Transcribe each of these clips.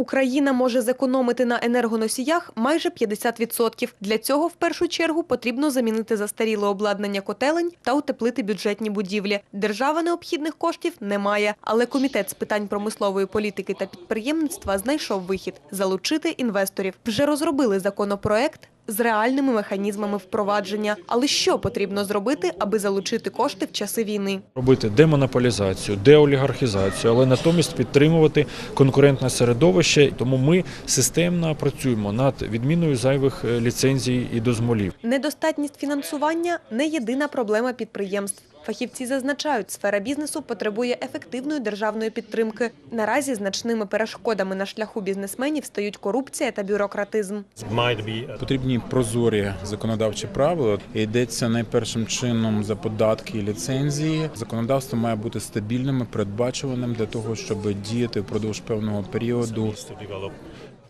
Україна може зекономити на енергоносіях майже 50%. Для цього в першу чергу потрібно замінити застаріле обладнання котелень та утеплити бюджетні будівлі. Держава необхідних коштів не має, але комітет з питань промислової політики та підприємництва знайшов вихід залучити інвесторів. Вже розробили законопроект. З реальними механізмами впровадження, але що потрібно зробити, аби залучити кошти в часи війни? робити демонополізацію, деолігархізацію, але натомість підтримувати конкурентне середовище. Тому ми системно працюємо над відміною зайвих е, ліцензій і дозволів. Недостатність фінансування не єдина проблема підприємств. Фахівці зазначають, сфера бізнесу потребує ефективної державної підтримки. Наразі значними перешкодами на шляху бізнесменів стають корупція та бюрократизм. might Потрібні прозорі законодавчі правила. Йдеться найпершим чином за податки і ліцензії. Законодавство має бути стабільним, передбачуваним для того, щоб діяти впродовж певного періоду.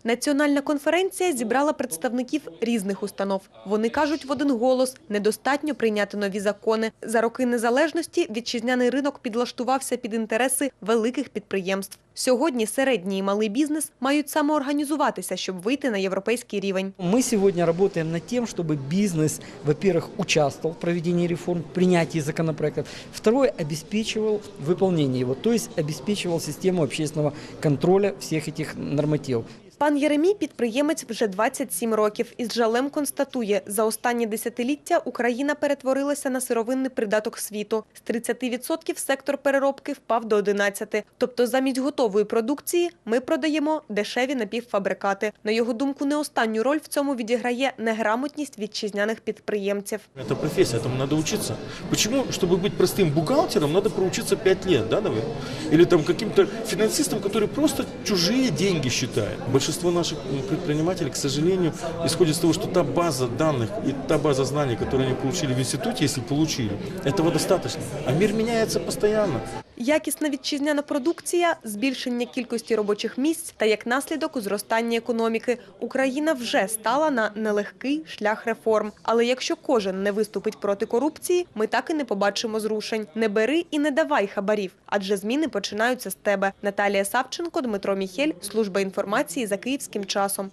to develop Національна конференція зібрала представників різних установ. Вони кажуть в один голос: недостатньо прийняти нові закони. За роки незалежності вітчизняний ринок підлаштувався під інтереси великих підприємств. Сьогодні середній і малий бізнес мають самоорганізуватися, щоб вийти на європейський рівень. Мы сегодня работаем над тем, чтобы бизнес, во-первых, участвовал в проведении реформ, принятии законопроектов, второе, обеспечивал выполнение его, то есть обеспечивал систему общественного контроля всех этих нормативов. Пан Єремій – підприємець вже 27 років. Із жалем констатує, за останні десятиліття Україна перетворилася на сировинний придаток світу. З 30% сектор переробки впав до 11%. Тобто замість готової продукції ми продаємо дешеві напівфабрикати. На його думку, не останню роль в цьому відіграє неграмотність вітчизняних підприємців. Это профессия, этому надо учиться. Почему? Чтобы быть простым бухгалтером, надо проучиться 5 лет, да, наверное? Или там каким-то финансистом, который просто чужие деньги считает. Большинство наших м, предпринимателей, к сожалению, исходит из того, что та база данных и та база знаний, которые они получили в институте, если получили, этого достаточно. А мир меняется постоянно. Якісна вітчизняна продукція, збільшення кількості робочих місць та як наслідок зростання економіки. Україна вже стала на нелегкий шлях реформ. Але якщо кожен не виступить проти корупції, ми так і не побачимо зрушень. Не бери і не давай хабарів, адже зміни починаються з тебе. Наталія Савченко, Дмитро Міхель, служба інформації за київським часом.